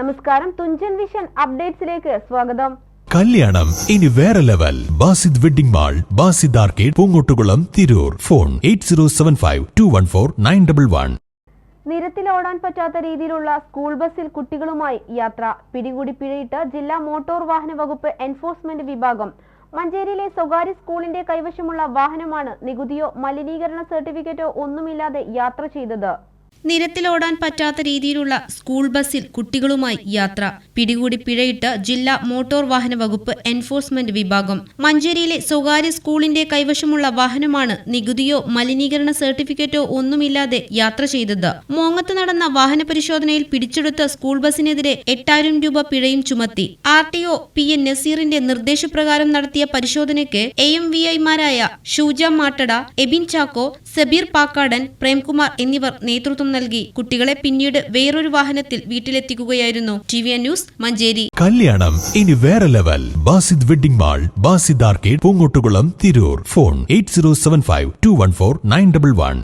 നമസ്കാരം. തുഞ്ചൻ വിഷൻ അപ്ഡേറ്റ്സിലേക്ക് സ്വാഗതം. കല്യാണം. ഇനി വേറെ level. Basid wedding mall Basid arcade Poongottukulam Tirur. Phone eight zero seven five two one four nine double one. നിരത്തിലോടാൻ പറ്റാത്ത രീതിയിലുള്ള സ്കൂൾ ബസ്സിൽ കുട്ടികളുമായി യാത്ര. പിടികൂടി പിഴയിട്ട് ജില്ലാ മോട്ടോർ വാഹന വകുപ്പ് എൻഫോഴ്സ്മെന്റ് വിഭാഗം. മഞ്ചേരിയിലെ സ്വകാര്യ സ്കൂളിന്റെ കൈവശമുള്ള വാഹനമാണ് നികുതിയോ മലിനീകരണ സർട്ടിഫിക്കറ്റോ ഒന്നുമില്ലാതെ യാത്ര ചെയ്തത്. നിരത്തിലോടാൻ പറ്റാത്ത രീതിയിലുള്ള സ്കൂൾ ബസ്സിൽ കുട്ടികളുമായി യാത്ര. പിടികൂടി പിഴയിട്ട് ജില്ലാ മോട്ടോർ വാഹന വകുപ്പ് എൻഫോഴ്സ്മെന്റ് വിഭാഗം. മഞ്ചേരിയിലെ സ്വകാര്യ സ്കൂളിന്റെ കൈവശമുള്ള വാഹനമാണ് നികുതിയോ മലിനീകരണ സർട്ടിഫിക്കറ്റോ ഒന്നുമില്ലാതെ യാത്ര ചെയ്തത്. മോങ്ങത്ത് നടന്ന വാഹന പരിശോധനയിൽ പിടിച്ചെടുത്ത സ്കൂൾ ബസ്സിനെതിരെ എട്ടായിരം രൂപ പിഴയും ചുമത്തി. R T O P N നസീറിന്റെ നിർദ്ദേശപ്രകാരം നടത്തിയ പരിശോധനയ്ക്ക് എ എം വി ഐമാരായ ഷൂജ മാട്ടട എബിൻ ചാക്കോ സബീർ പാക്കാടൻ പ്രേംകുമാർ എന്നിവർ നേതൃത്വം നൽകി. കുട്ടികളെ പിന്നീട് വേറൊരു വാഹനത്തിൽ വീട്ടിലെത്തിക്കുകയായിരുന്നു. T V news Manjeri. കല്യാണം ഇനി വേറെ level. Basid wedding mall Basid arcade Poongottukulam Tirur. Phone eight zero seven five two one four nine double one.